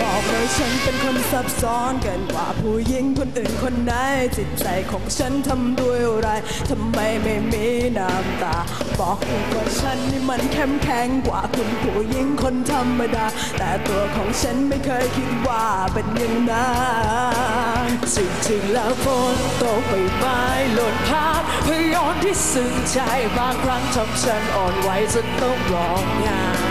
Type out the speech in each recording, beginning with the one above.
บอกเลยฉันเป็นคนซับซ้อนเกินกว่าผู้หญิงคนอื่นคนไหนจิตใจของฉันทำด้วยอะไรทำไมไม่มีน้ำตา บอกอีกว่าฉันนี่มันเข้มแข็งกว่าคุณผู้หญิงคนธรรมดา แต่ตัวของฉันไม่เคยคิดว่าเป็นอย่างนั้นจริงๆแล้วฝนตกใบไม้หล่นพาดพยอนที่ซึ้งใจบางครั้งทำฉันอ่อนไหวจนต้องร้องไห้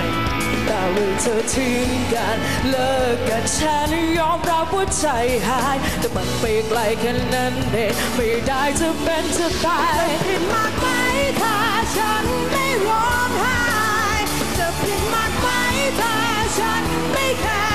แต่เรื่อเธอทิ้งกันเลิกกันฉันยอมรับว่าใจหาย แต่มันไปไกลแค่นั้นเองไม่ได้จะเป็นจะตายผิดมากไหมถ้าฉันไม่ร้องไห้จะผิดมากไหมถ้าฉันไม่แคร์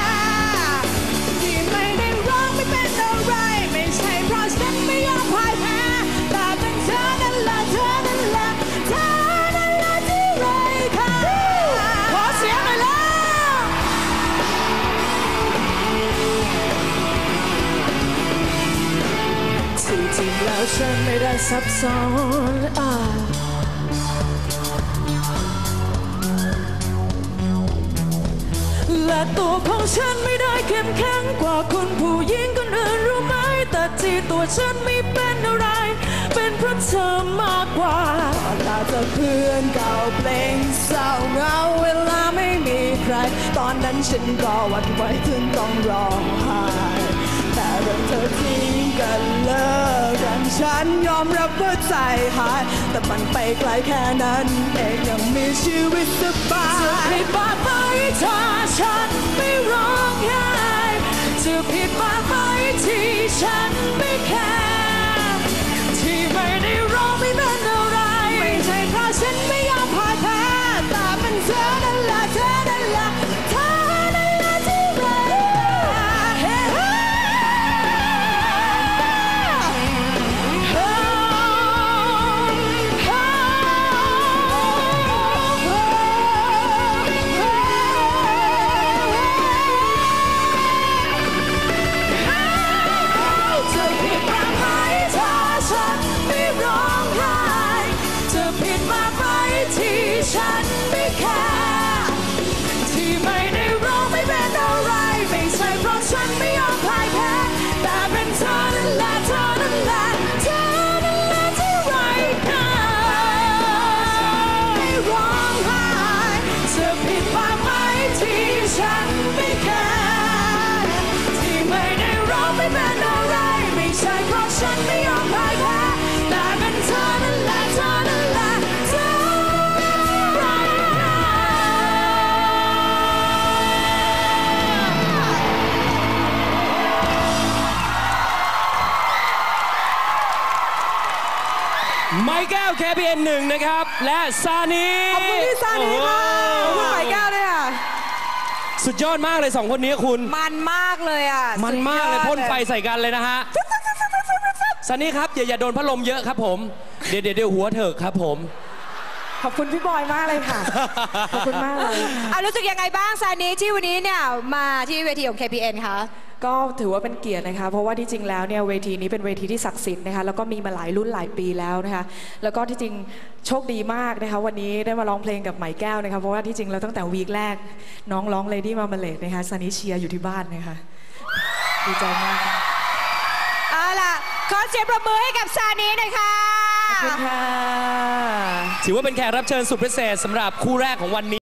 จริงแล้วฉันไม่ได้ซับซ้อนอ่าและตัวของฉันไม่ได้เข้มแข็งกว่าคุณผู้หญิงคนอื่นรู้ไหมแต่ที่ตัวฉันไม่เป็นอะไร เป็นเพราะเธอมากกว่าตาจะเพื่อนเก่าเพลงเศร้าเหงาเวลาไม่มีใคร ตอนนั้นฉันก็หวั่นไหวถึงต้องร้องไห้แต่เรื่องเธอทิ้งกันเลิกกัน ฉันยอมรับว่าใจหาย แต่มันไปไกลแค่นั้นเองยังมีชีวิตสบายจะผิดบาปไหมถ้าฉันไม่ร้องไห้จะผิดบาปไหมที่ฉันไม่แค ผิดมากไหมที่ฉันไม่แคร์ที่ไม่ได้ร้องไม่เป็นอะไร ไม่ใช่เพราะฉันไม่ยอมพ่ายแพ้แต่เป็นเธอนั่นแหละเธอนั่นแหละเธอนั่นแหละที่ไร้ค่าไม่ร้องไห้จะผิดมากไหมที่ฉันไม่แคร์ที่ไม่ได้ร้องไม่เป็นอะไร ไม่ใช่เพราะฉันไม่ยอม ไม้แก้ว KPN หนึ่งนะครับ และซานีขอบคุณพี่ซานีค่ะขอบคุณหมายแก้วด้วยค่ะ สุดยอดมากเลยสองคนนี้คุณ มันมากเลยอะมันมากเลยสุดอดพ่นไฟใส่กันเลยนะฮะซานีครับอย่าอย่าโดนพัดลมเยอะครับผม เดี๋ยวเดี๋ยวเดี๋ยวหัวเถอะครับผม ขอบคุณพี่บอยมากเลยค่ะ ขอบคุณมากเลย อะรู้สึกยังไงบ้างซานีที่วันนี้เนี่ยมาที่เวทีของ KPN คะ ก็ถือว่าเป็นเกียรตินะคะ เพราะว่าที่จริงแล้วเนี่ยเวทีนี้เป็นเวทีที่ศักดิ์สิทธิ์นะคะ แล้วก็มีมาหลายรุ่นหลายปีแล้วนะคะ แล้วก็ที่จริงโชคดีมากนะคะ วันนี้ได้มาร้องเพลงกับไหมแก้วนะคะ เพราะว่าที่จริงแล้วตั้งแต่วีคแรก น้องร้อง Lady m a r m a l a d e นะคะซานิเชียร์อยู่ที่บ้านนะคะ ดีใจมาก เอาล่ะ ขอเสียงประมือให้กับซานีหน่อยค่ะขอบคุณค่ะ ถือว่าเป็นแขกรับเชิญสุดพิเศษสำหรับคู่แรกของวันนี้